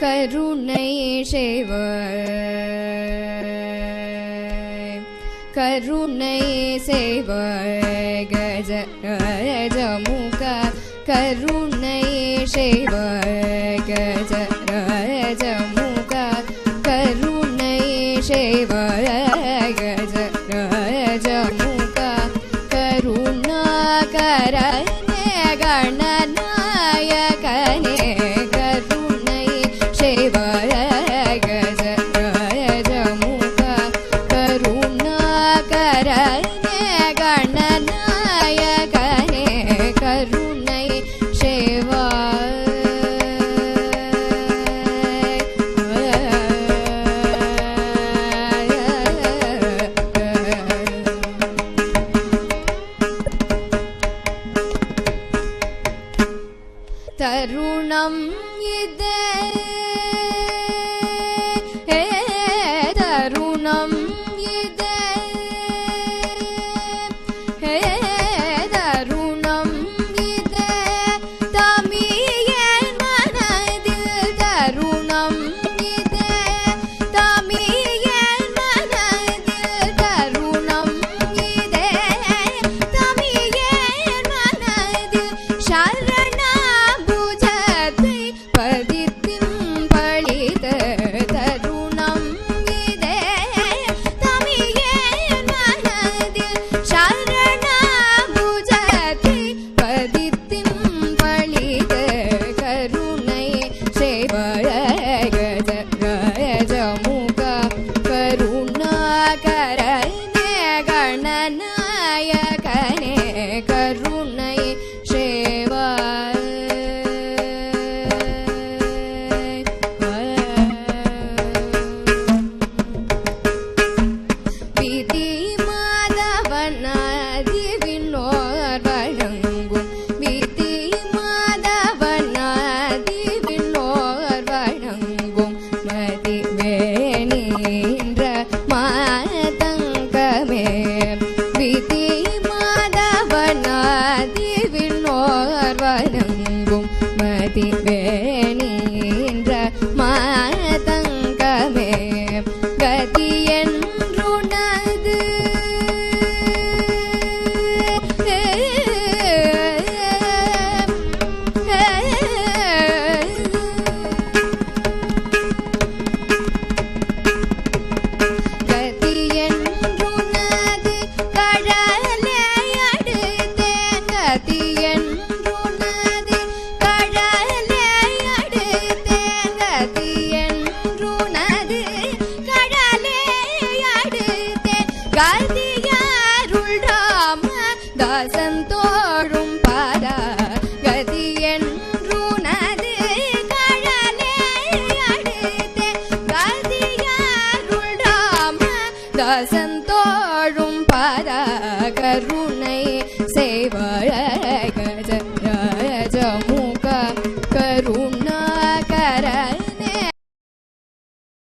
கருணை செய்வார் கருணை செய்வாய் கஜராஜமுக கருணை செய்வாய் கஜராஜமுக கருணை செய்வாய் तरुणम् इदे। हे तरुणम् நின்ற மாதங்கமே. விதி மாதவனாதி விண்ணோர்வனங்கும் மதிவே. பாசந்தோழும் பரகருணை செய்வழகஜ.